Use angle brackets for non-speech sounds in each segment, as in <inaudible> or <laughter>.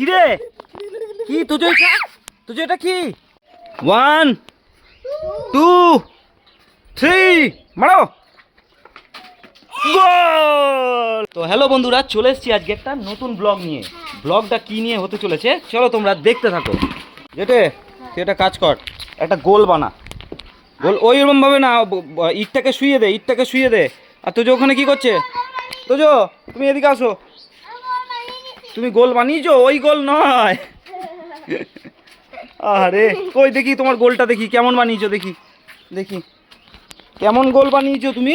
কি রে কি, তুজো এটা? তুজো এটা কি? ওয়ান টু থ্রি মারো। গোল তো হ্যালো বন্ধুরা, চলে এসেছি আজকে একটা নতুন ব্লগ নিয়ে। ব্লগটা কি নিয়ে হতে চলেছে? চলো তোমরা দেখতে থাকো। যেতে তুই এটা কাজ কর। একটা গোল বানা। গোল ওই ভাবে না ইটটাকে শুয়ে দে, ইটটাকে শুয়ে দে। আর তুই ওখানে কি করছে? তোজো, তুমি এদিকে আসো। তুমি গোল বানিয়েছো? ওই গোল নয়। আরে ওই দেখি তোমার গোলটা দেখি কেমন বানিয়েছো দেখি দেখি। কেমন গোল বানিয়েছো তুমি?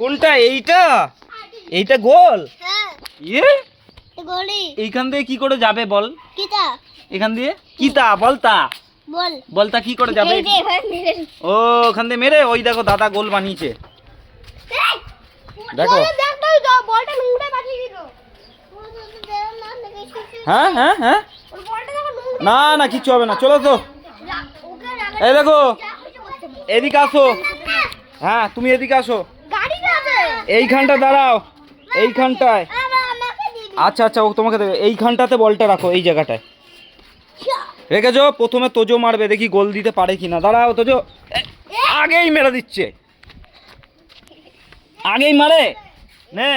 কোনটা এইটা? এইটা গোল? ইয়ে? এইখান দিয়ে কি করে যাবে বল? এখান দিয়ে? কিতা? বলতা? বলতা কি করে যাবে? ও ওখান দিয়ে মেরে ওই দেখো দাদা গোল বানিয়েছে। দেখো। বলটা হ্যাঁ হ্যাঁ হ্যাঁ? না না, কিচ্ছু হবে না, চলো তো। এই দেখো, এদিকে আসো। হ্যাঁ তুমি এদিকে আসো। এইখানটা দাঁড়াও, এইখানটায়। আচ্ছা আচ্ছা ও তোমাকে দেবে। এইখানটাতে বলটা রাখো, এই জায়গাটায়। রেখেছো? প্রথমে তোজো মারবে, দেখি গোল দিতে পারে কি না দাঁড়াও, তোজো। আগেই মেরে দিচ্ছে। আগেই মারে। নে।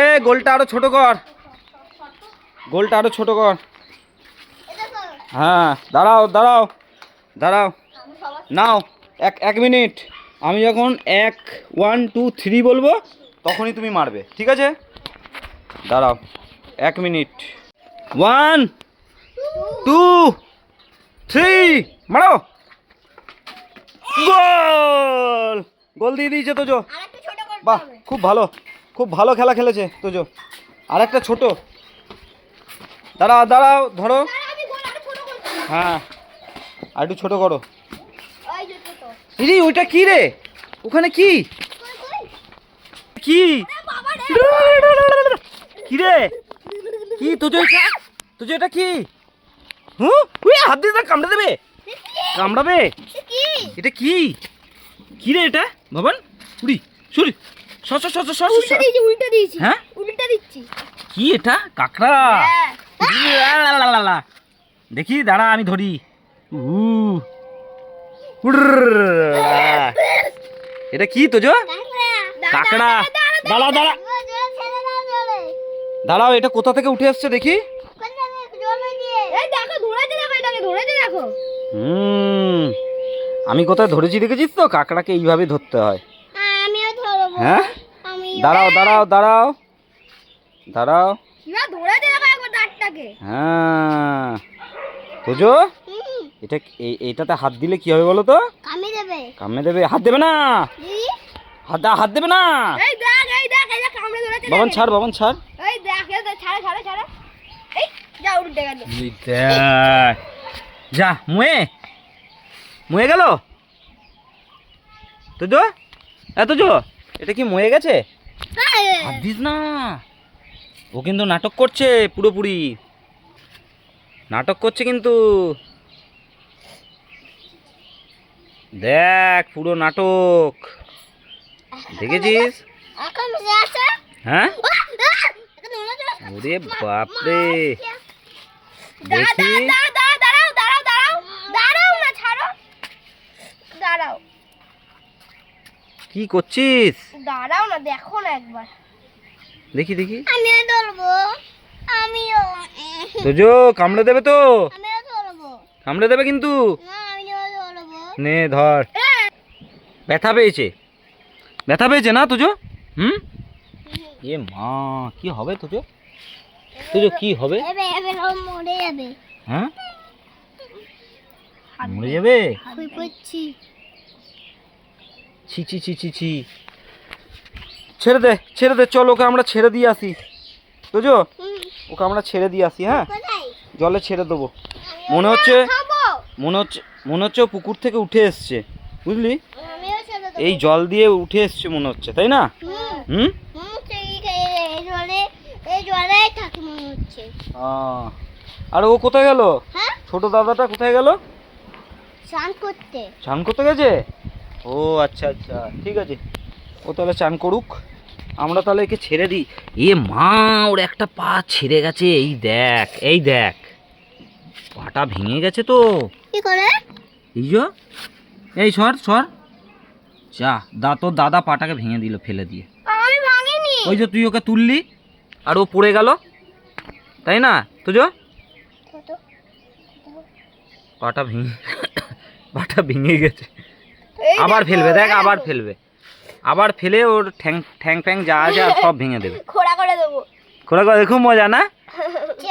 এ, গোলটা আরও ছোট কর। গোলটা আরও ছোট কর। হ্যাঁ দাঁড়াও দাঁড়াও দাঁড়াও। নাও এক এক মিনিট। আমি যখন এক ওয়ান টু থ্রি বলব তখনই তুমি মারবে ঠিক আছে? দাঁড়াও এক মিনিট। ওয়ান টু থ্রি মারো। গোল! গোল দিয়ে দিয়েছে তোজো। বাহ খুব ভালো খুব ভালো খেলা খেলেছে তোজো। আর একটা ছোটো। দাঁড়াও দাঁড়াও ধরো। হ্যাঁ আর একটু ছোটো করো। দিদি ওইটা কি রে? ওখানে কি? কি? কি রে? কি তুজো এটা? তুজো এটা কি? হুঁ? উই হাত দিয়ে কামড়ে দেবে? কামড়াবে? এটা কি? কি রে এটা? ভবন উড়ি সরি। সর সর সর হ্যাঁ? কি এটা? কাঁকড়া? দেখি, দাঁড়া, আমি ধরি। এটা কি তোজো কাঁকড়া। দাঁড়া দাঁড়া দাঁড়াও, এটা কোথা থেকে উঠে আসছে দেখি। আমি কোথায় ধরেছি দেখেছিস তো? কাঁকড়াকে এইভাবে ধরতে হয়। হ্যাঁ? দাঁড়াও দাঁড়াও দাঁড়াও। দাঁড়াও। দাঁতটাকে হ্যাঁ। বুঝো এটা এইটাতে হাত দিলে কি হবে বলো তো? কামি দেবে। কামড়ে দেবে। হাত দেবে না? হাত দা- হাত দেবে না? এই দেখ এই দেখ এই কামড়ে ধরেছে বাবান ছাড় বাবান ছাড়। এই দেখ এই ছাড়ে ছাড়ে ছাড়ে। এই যা উঠে গেল। এই দেখ। যা মুয়ে। মুয়ে গেল? তো জো এত জো এটা কি ময়ে গেছে? হাত দিস না। ও কিন্তু নাটক করছে পুরোপুরি। নাটক করছে কিন্তু। দেখ পুরো নাটক। দেখেছিস? হ্যাঁ? ওরে বাপরে। দেখি। কি করছিস? দাঁড়াও না, দেখো না একবার। দেখি দেখি। আমিও ধরবো। আমিও। তোজো কামড়ে দেবে তো। আমিও ধরবো। কামড়ে দেবে কিন্তু। না আমিও ধরবো। নে ধর। ব্যথা পেয়েছে। ব্যথা পেয়েছে না তোজো? হুম? এ মা কি হবে তোজো? তোজো কি হবে? মরে যাবে। হ্যাঁ? মরে যাবে? ছি ছি ছি ছি ছি। ছেড়ে দে ছেড়ে দে চল ওকে আমরা ছেড়ে দিয়ে আসি। বুঝো ওকে আমরা ছেড়ে দিয়ে আসি হ্যাঁ? জলে ছেড়ে দেবো। মনে হচ্ছে মনে হচ্ছে মনে হচ্ছে ও পুকুর থেকে উঠে এসছে। বুঝলি? এই জল দিয়ে উঠে এসছে মনে হচ্ছে তাই না? হুম। আর ও কোথায় গেল? হ্যাঁ? ছোট দাদাটা কোথায় গেল? স্নান করতে। চান করতে গেছে? ও আচ্ছা আচ্ছা ঠিক আছে। ও তাহলে চান করুক। আমরা তাহলে একে ছেড়ে দিই। এ মা ওর একটা পা ছিঁড়ে গেছে। এই দেখ এই দেখ। পাটা ভেঙে গেছে তো। কি করে? এই যো এই সর সর। যা দা তোর দাদা পাটাকে ভেঙে দিল ফেলে দিয়ে। আমি ভাঙিনি। ওই যে তুই ওকে তুললি আর ও পড়ে গেল। তাই না? তুজো পাটা ভেঙে পাটা ভেঙে গেছে। আবার ফেলবে দেখ আবার ফেলবে। আবার ফেলে ওর ঠ্যাং ঠ্যাং ফ্যাং যা আছে আর সব ভেঙে দেবে। <laughs> খোড়া করে দেবো। খোড়া করে খুব মজা না?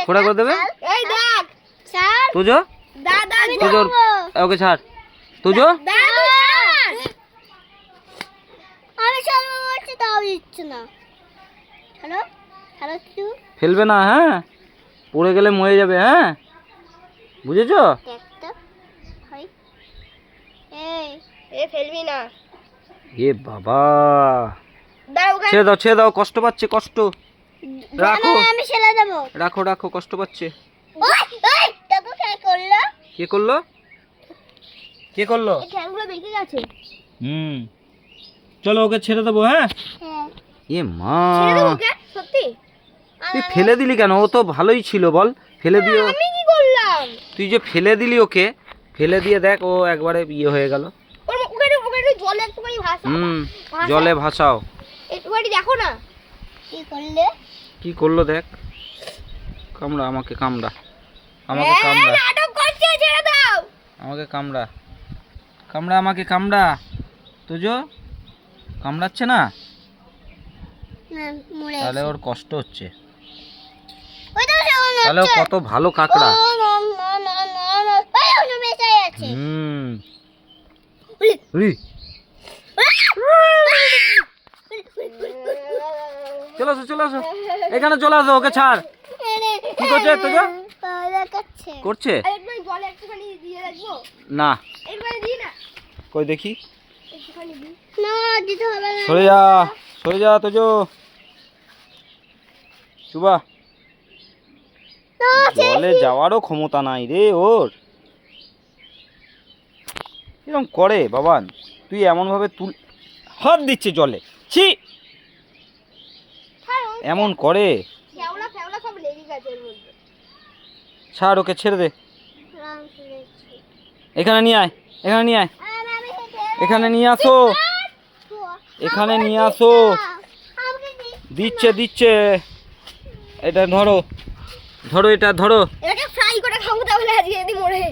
খোড়া করে দেবে? এই দেখ স্যার তুজো? দাদা আমি তুজো ওকে ছাড়। তুজো? আমি সব বলছি তাও দিচ্ছ না। হ্যালো হ্যালো কিছু। ফেলবে না হ্যাঁ? পড়ে গেলে মরে যাবে হ্যাঁ? বুঝেছ? এই এ ফেলবি না। এ বাবা। ছেড়ে দাও ছেড়ে দাও কষ্ট পাচ্ছে কষ্ট। রাখো। আমি ছেড়ে দেবো। রাখো রাখো কষ্ট পাচ্ছে। কে করল। কে করল? গেছে। হুম। চলো ওকে ছেড়ে দেবো হ্যাঁ? হ্যাঁ। এ মা। সত্যি? তুই ফেলে দিলি কেন? ও তো ভালোই ছিল বল। ফেলে দিয়ে আমি কি করলাম? তুই যে ফেলে দিলি ওকে ফেলে দিয়ে দেখ ও একবারে ইয়ে হয়ে গেল। জলে একটুখানি ভাসা হুম জলে ভাসাও একটুখানি দেখো না কি করলে কি করল দেখ কামড়া আমাকে কামড়া আমাকে কামড়া নাটক করছে ছেড়ে দাও আমাকে কামড়া কামড়া আমাকে কামড়া তুজো কামড়াচ্ছে না তাহলে ওর কষ্ট হচ্ছে তাহলে ও কত ভালো কাকড়া হুম চলে আসো চলে আসো। এখানে চলে আসো, ওকে ছাড়। কি করছে দেখাচ্ছে করছে? না। কই দেখি? সরে যা সরে যা তোজো। না জলে যাওয়ারও ক্ষমতা নাই রে ওর। এরকম করে, বাবান? তুই এমন ভাবে তুল হাত দিচ্ছে জলে। ছি! এমন করে। ছাড় ওকে ছেড়ে দে। এখানে নিয়ে আয় এখানে নিয়ে আয়। এখানে নিয়ে আসো। এখানে নিয়ে আসো। দিচ্ছে দিচ্ছে এটা ধরো। ধরো এটা ধরো। এটাকে ফ্রাই করে খাব তাহলে আজকে যদি মরে।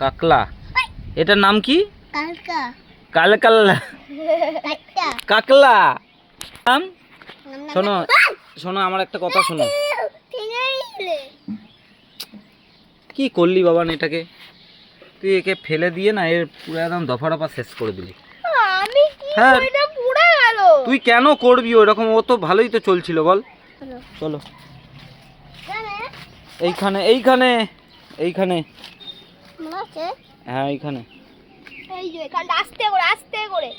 কাকলা এটার নাম কি? কালকা। কালকাল্লা। কাকলা। নাম? শোনো শোনো আমার একটা কথা শোনো। কি করলি বাবান এটাকে? তুই একে ফেলে দিয়ে না এর পুরো একদম দফা দফা শেষ করে দিলি। হ্যাঁ। তুই কেন করবি ওরকম ও তো ভালোই তো চলছিল বল। চলো। এইখানে এইখানে। এইখানে? হ্যাঁ এইখানে। এই যে এখানটা আস্তে করে আস্তে করে।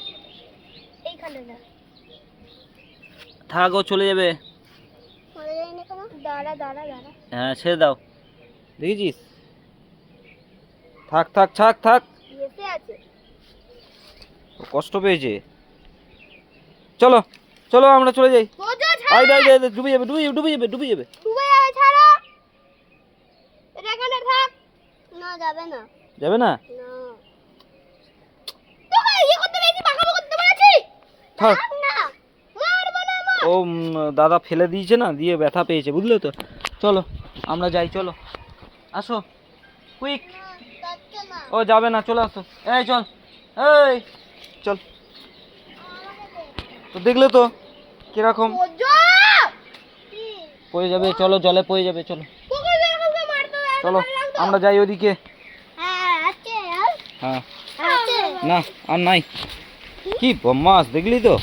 এইখানে না থাক চলে যাবে। দাঁড়া দাঁড়া দাঁড়া। হ্যাঁ ছেড়ে দাও। দেখেছিস থাক থাক থাক থাক। কষ্ট পেয়েছে। চলো চলো আমরা চলে যাই। ডুবে যাবে ডুবে যাবে ডুবে যাবে। ডুবে যাবে ছাড়ো এটা এখানে থাক না যাবে না। যাবে না? ইয়ে ও দাদা ফেলে দিয়েছে না দিয়ে ব্যথা পেয়েছে বুঝলে তো? চলো আমরা যাই চলো। আসো। কুইক ও যাবে না চলে আসো। এই চল। এই চল। তো দেখলে তো কীরকম। পড়ে যাবে চলো জলে পড়ে যাবে চলো। চলো। আমরা যাই ওদিকে। হ্যাঁ হ্যাঁ। না আর নাই। কি বম্মাস দেখলি তো?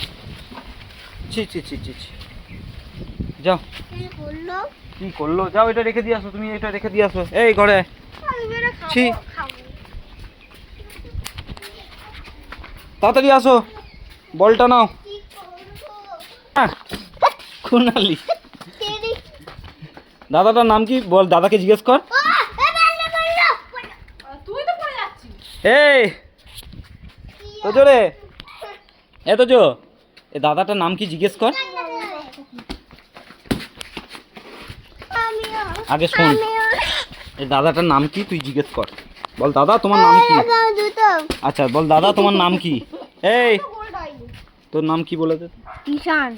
ছি ছি ছি ছি ছি। যাও। কি করল? যাও এটা রেখে দিয়ে আসো তুমি এটা রেখে দিয়ে আসো। এই ঘরে। ছি। তাড়াতাড়ি আসো। বলটা নাও। করব? আহ, দাদাটার নাম কি? বল দাদাকে জিজ্ঞেস কর ও এ বাল্লা বাল্লা তুই তো পড়ে যাচ্ছিস এই কি তো জোরে এত জো এ দাদাটার নাম কি জিজ্ঞেস কর। আগে শোন এই দাদাটার নাম কি তুই জিজ্ঞেস কর। বল দাদা তোমার নাম কি? আচ্ছা বল দাদা তোমার নাম কি? এই তোর নাম কি বলে কিষান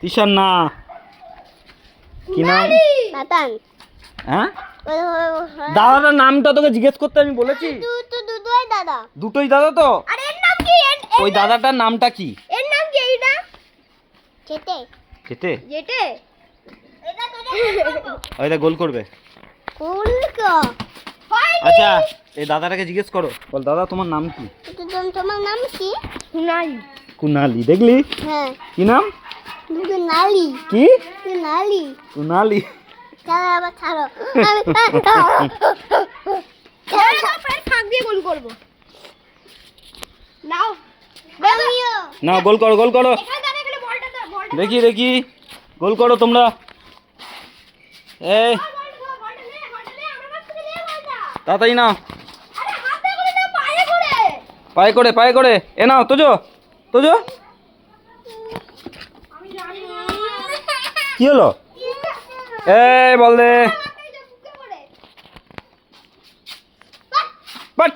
তিশান না। কি নাম? নাতান। হ্যাঁ? দাদাটার নামটা তোকে জিজ্ঞেস করতে আমি বলেছি। দাদা। দুটোই দাদা তো? আর এর নাম কি? এর ওই দাদাটার নামটা কি? এর নাম কি এইটা? যেতে খেতে যেতে এটা ওইটা গোল করবে। কোন কো। আচ্ছা এই দাদাটাকে জিজ্ঞেস করো। বল দাদা তোমার নাম কি? তোমার নাম কি? নালি কুনালি দেখলি? হ্যাঁ। কি নাম? দুটো নালি কি? নালি কুনালি। তাহলে আবার ছাড়ো। আমি ফাঁক দিয়ে গোল করব নাও না গোল করো গোল করো। দেখি দেখি। গোল করো তোমরা। এই। তাড়াতাড়ি নাও। আরে হাতে করে না পায়ে করে। পায়ে করে এ নাও তোজো তোজো। আমি জানি না। কি হলো? এই বল দে বাট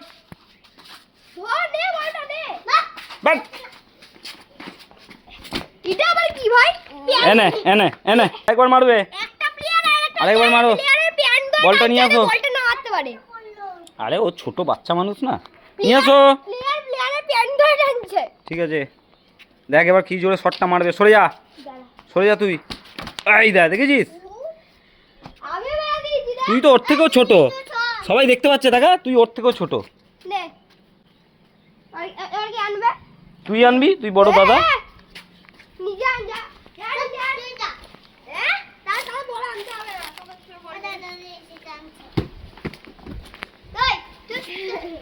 বাট এটা আবার কি ভাই? এনে এনে এনে একবার মারবে। একটা প্লেয়ার আর আরেকবার মারো। বলটা নিয়ে আসো। বলটা না মারতে পারে। আরে ও ছোট বাচ্চা মানুষ না। নিয়ে আসো। প্লেয়ার প্লেয়ারের প্যান্ট ধরে টানছে ঠিক আছে। দেখ এবার কি জোরে শটটা মারবে। সরে যা। সরে যা তুই। এই দেখ দেখেছিস? তুই তো ওর থেকেও ছোট। সবাই দেখতে পাচ্ছে দেখা? তুই ওর থেকেও ছোট। নে। আর আর কি আনবে? তুই আনবি তুই বড় দাদা হ্যাঁ। এই তুই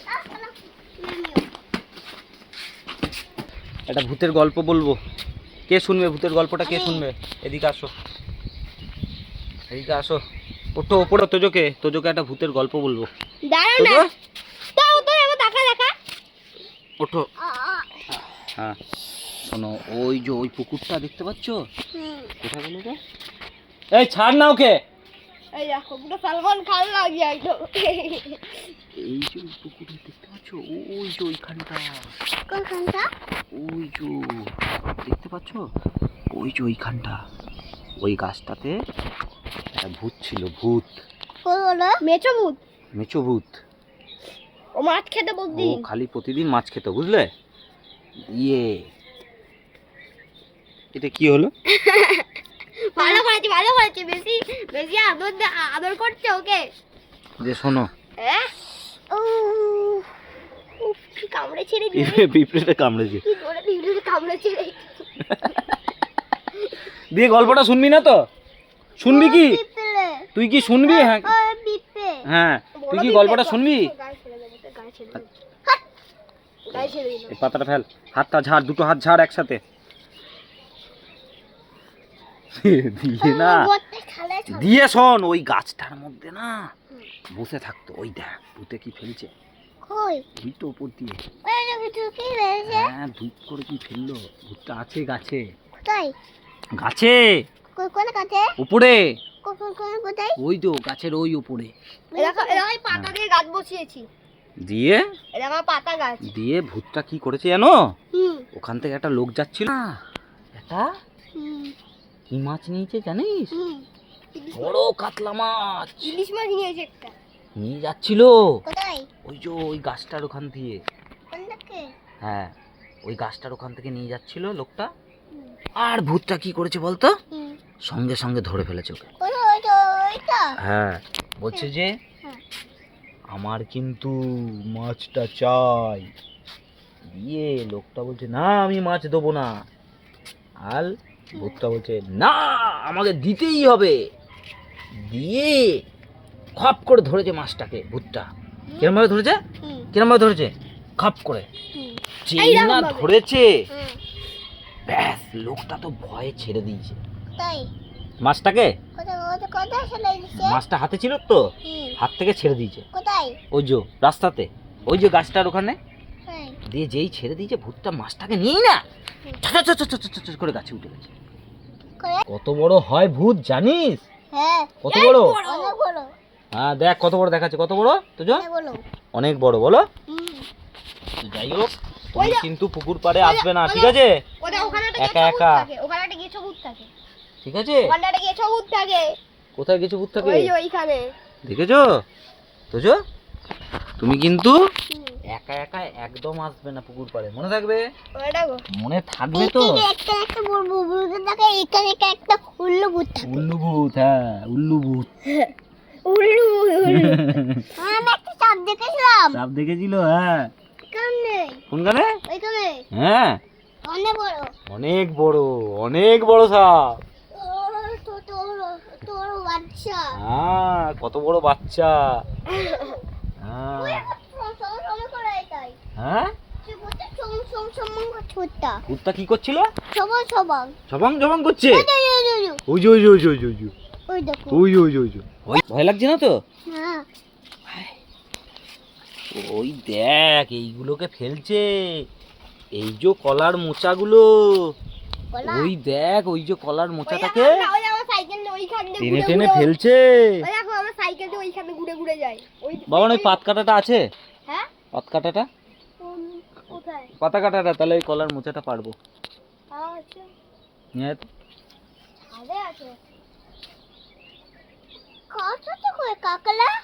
একটা ভূতের গল্প বলব। কে শুনবে? ভূতের গল্পটা কে শুনবে? এদিকে আসো। এদিকে আসো। ওঠো ওপরে তোজোকে। তোজোকে একটা ভূতের গল্প বলব। দাঁড়াও না। তাও তো এবার দেখা দেখা। ওঠো। হ্যাঁ শোনো ওই যে ওই পুকুরটা দেখতে পাচ্ছ? কোথায় গেল রে এই ছাড় না ওকে। এই দেখো পুরো সালমান খান লাগিয়ে একদম এই যে ওই পুকুরটা দেখতে পাচ্ছ? ওই যে ওইখানটা। কোনখানটা? ওই যে দেখতে পাচ্ছ? ওই যে ওইখানটা। ওই গাছটাতে একটা ভূত ছিল ভূত। মেচো ভূত। মেচো ভূত। ও মাছ খেতে ও খালি প্রতিদিন মাছ খেত বুঝলে? ইয়ে। এটা কি হলো? <laughs> ভালো করেছি ভালো করেছি। বেশি বেশি আদর আদর করছে ওকে। যে শোনো। হ্যাঁ ও কামড়ে ছেড়ে দিল পিঁপড়েটা কামড়েছে। কি করে দিল কামড়ে ছেড়ে <laughs> দিয়ে গল্পটা শুনবি না তো? শুনবি কি? তুই কি শুনবি? হ্যাঁ। হ্যাঁ। তুই কি গল্পটা শুনবি গায়ে ছেড়ে দেবো তো, গায়ে ছেড়ে দেবো গায়ে ছেড়ে দিল এই পাতাটা ফেল। হাতটা ঝাড় দুটো হাত ঝাড় একসাথে। দিয়ে না। দিয়ে শোন ওই গাছটার মধ্যে না। বসে থাকতো ওই দেখ ভূতে কি ফেলছে। কই? ওই তো ওপর দিয়ে। হ্যাঁ ধূপ করে কি ফেলল? ভূতটা আছে গাছে। গাছে? উপরে। ওই তো গাছের ওই উপরে। পাতা দিয়ে গাছ বসিয়েছি। দিয়ে? পাতা গাছ। দিয়ে ভূতটা কি করেছে জানো? ওখান থেকে একটা লোক যাচ্ছিল। একটা কি মাছ নিয়েছে জানিস? বড় কাতলা মাছ। ইলিশ মাছ নিয়েছে একটা। নিয়ে যাচ্ছিল? ওই যে ওই গাছটার ওখান দিয়ে। হ্যাঁ ওই গাছটার ওখান থেকে নিয়ে যাচ্ছিল লোকটা। আর ভূতটা কি করেছে বলতো? সঙ্গে সঙ্গে ধরে ফেলেছে ওকে। হ্যাঁ বলছে যে হ্যাঁ। আমার কিন্তু মাছটা চাই। দিয়ে লোকটা বলছে না আমি মাছ দেবো না। আর ভূতটা বলছে না আমাকে দিতেই হবে। দিয়ে খপ করে ধরেছে মাছটাকে ভূতটা। কিরম ভাবে ধরেছে? হুম। কিরম ভাবে ধরেছে? খপ করে। হুম। যেই এইরকম না ধরেছে ব্যাস লোকটা তো ভয়ে ছেড়ে দিয়েছে। মাছটাকে? মাছটা হাতে ছিল তো? হাত থেকে ছেড়ে দিয়েছে। ওই যে রাস্তাতে। ওই যে গাছটার ওখানে। হ্যাঁ। দিয়ে যেই ছেড়ে দিয়েছে ভূতটা মাছটাকে নিয়েই না। করে গাছে উঠে গেছে। কত বড় হয় ভূত জানিস? হ্যাঁ। কত বড়? হ্যাঁ দেখ কত বড় দেখাচ্ছে। কত বড় তোজো অনেক বড়। অনেক বড় বলো। যাই হোক কিন্তু পুকুর পাড়ে আসবে না ঠিক আছে? ওটা ওখানে একটা একা একা। ওখানে একটা গেছো ভূত থাকে। ঠিক আছে? ওখানে একটা গেছো ভূত থাকে। কোথায় কিছু ভূত থাকে? ওই ওইখানে। দেখেছ? তোজো তুমি কিন্তু একা একা একদম আসবে না পুকুর পাড়ে। মনে থাকবে? মনে থাকবে। তো? একটা একটা এখানে একটা একটা উল্লু ভূত উল্লু ভূত হ্যাঁ উল্লু ভূত। <laughs> উল্লু আমি একটা সাপ দেখেছিলাম। সাপ দেখেছিল হ্যাঁ। কানে কোনখানে? ওইখানে। হ্যাঁ। অনেক বড়। অনেক বড় অনেক বড় সাপ তোর তো- তোর তোর বাচ্চা হ্যাঁ কত বড় বাচ্চা। হ্যাঁ। হ্যাঁ? ভূতটা কি করছিল? জবাং করছে? ওই যে, ওই যে, ওই যে, ওই যে। ওই যে ওই ওই ওই ভয় লাগছে না তো? হ্যাঁ। ওই দেখ এইগুলোকে ফেলছে। এই যে কলার মোচাগুলো। ওই দেখ ওই যে কলার মোচাটাকে। সাইকেল ওইখান দিয়ে টেনে টেনে ফেলছে। দেখো আমার ওইখানে ঘুরে ঘুরে যায়। ওই বাবা ওই পাত কাটাটা আছে? হ্যাঁ? পাত কাটাটা? কোথায়? পাতা কাটাটা তাহলে ওই কলার মোচাটা পারব। আচ্ছা নিয়ে। আছে।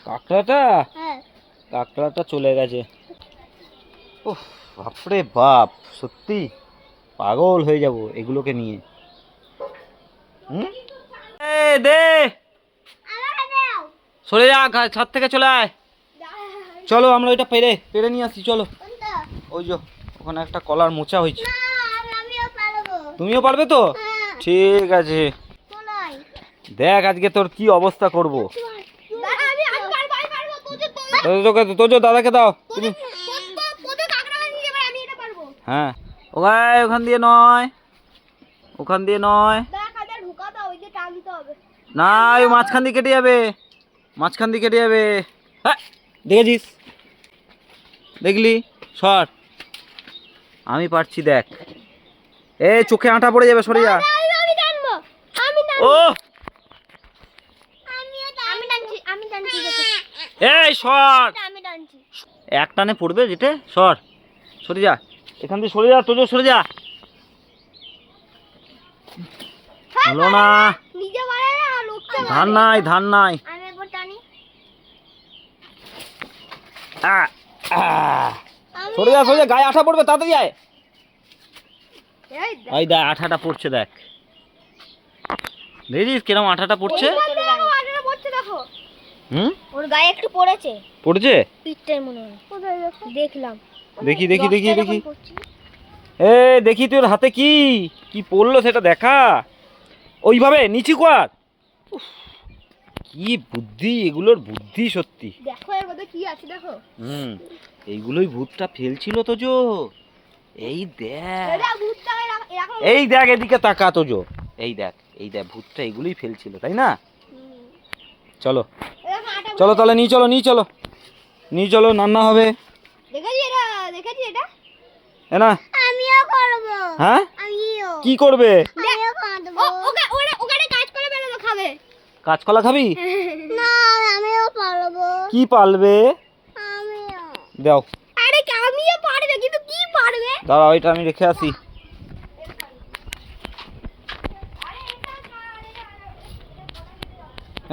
কাঁকড়াটা? হ্যাঁ। কাঁকড়াটা চলে গেছে। বাপরে বাপ সত্যি? পাগল হয়ে যাব এগুলোকে নিয়ে। হুম? দে। সরে যা ছাদ থেকে চলে আয়। চলো, আমরা ওইটা পেরে পেরে নিয়ে আসি, চলো। ওই যে, ওখানে একটা কলার মোচা হয়েছে। তুমিও পারবে তো? ঠিক আছে। দেখ, আজকে তোর কি অবস্থা করব। তোর দাদাকে দাও। তুমি হ্যাঁ। ওখান দিয়ে নয়। ওখান দিয়ে নয় দেখ আগে ঢুকা দাও ওই যে টানতে হবে না ওই মাঝখান দিয়ে কেটে যাবে। মাঝখান দিয়ে কেটে যাবে। হ্যাঁ দেখেছিস দেখলি? সর। আমি পারছি দেখ। এ চোখে আটা পড়ে যাবে সরে যা। ও! এই সর। এক টানে পড়বে যেটা? সর। সরে যা। এখান দিয়ে সরে যা তোজো সরে যা। হলো না। পারে না। ধান নাই ধান নাই। আমি একবার টানি। আ, আ। সরে যা সরে যা গায়ে আঠা পড়বে তাড়াতাড়ি আয়। এই ওই দেখ আঠাটা পড়ছে দেখ। দেখছিস কিরম আঠাটা পড়ছে? হুম? ওর গায়ে একটু পড়েছে। পড়ছে? পিঠটাই মনে হয়। দেখলাম। দেখি দেখি দেখি দেখি। এ দেখি তোর হাতে কি? কি পড়ল সেটা দেখা। ওইভাবে নিচু কর। কি বুদ্ধি এগুলোর বুদ্ধি সত্যি। দেখো এর মধ্যে কি আছে দেখো। হুম এইগুলোই ভূতটা ফেলছিল তো জো এই দেখ। এই দেখ এদিকে তাকা তো জো এই দেখ এই দেখ ভূতটা এগুলোই ফেলছিল তাই না? চলো। চলো তাহলে নিয়ে চলো নিয়ে চলো। নিয়ে চলো রান্না হবে। দেখেছি এটা? দেখেছি এটা? না। আমিও করব। হ্যাঁ? আমিও। কি করবে? আমিও করব। ওখানে ওখানে কাজ করে বেরোবে খাবে কাঁচকলা খাবি? <laughs> না আমিও পারব কি পালবে? আমিও। দাও। আরে আমিও পারবে কিন্তু কি পারবে? দাঁড়া ওইটা আমি রেখে আসি।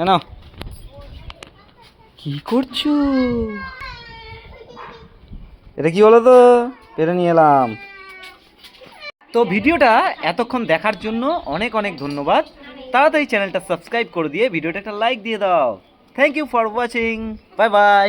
নাও। কি করছ? এটা কি হলো তো? পেরে নিয়ে এলাম। তো ভিডিওটা এতক্ষণ দেখার জন্য অনেক অনেক ধন্যবাদ। তাড়াতাড়ি চ্যানেলটা সাবস্ক্রাইব করে দিয়ে ভিডিওটা একটা লাইক দিয়ে দাও। Thank you for watching bye bye